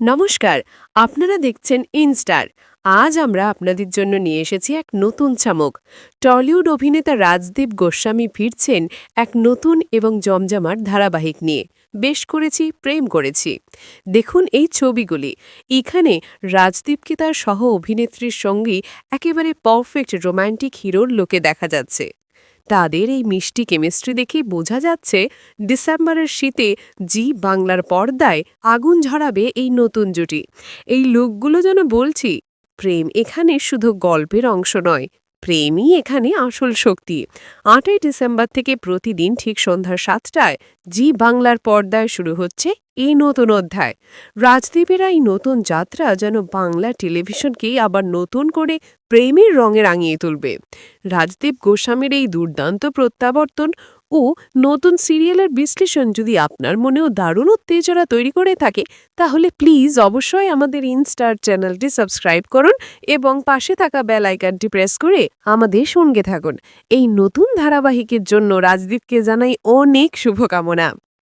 নমস্কার, আপনারা দেখছেন ইনস্টার। আজ আমরা আপনাদের জন্য নিয়ে এসেছি এক নতুন চামক। টলিউড অভিনেতা রাজদীপ গোস্বামী ফিরছেন এক নতুন এবং জমজমাট ধারাবাহিক নিয়ে। বেশ করেছি, প্রেম করেছি। দেখুন এই ছবিগুলি। এখানে রাজদীপকে তার সহ অভিনেত্রীর সঙ্গী একেবারে পারফেক্ট রোম্যান্টিক হিরোর লোকে দেখা যাচ্ছে। তাদের এই মিষ্টি কেমিস্ট্রি দেখে বোঝা যাচ্ছে ডিসেম্বরের শীতে জি বাংলার পর্দায় আগুন ঝরাবে এই নতুন জুটি। এই লোকগুলো যেন বলছি, প্রেম এখানে শুধু গল্পের অংশ নয় প্রেমই এখানে আসল শক্তি। আটই ডিসেম্বর থেকে প্রতিদিন ঠিক সন্ধ্যা সাতটায় জি বাংলার পর্দায় শুরু হচ্ছে এই নতুন অধ্যায়। রাজদীপের এই নতুন যাত্রা যেন বাংলা টেলিভিশনকেই আবার নতুন করে প্রেমের রঙে রাঙিয়ে তুলবে। রাজদীপ গোস্বামীর এই দুর্দান্ত প্রত্যাবর্তন ও নতুন সিরিয়ালের বিশ্লেষণ যদি আপনার মনেও দারুণ উত্তেজনা তৈরি করে থাকে, তাহলে প্লিজ অবশ্যই আমাদের ইনস্টার চ্যানেলটি সাবস্ক্রাইব করুন এবং পাশে থাকা বেল আইকনটি প্রেস করে আমাদের সঙ্গে থাকুন। এই নতুন ধারাবাহিকের জন্য রাজদীপকে জানাই অনেক শুভকামনা।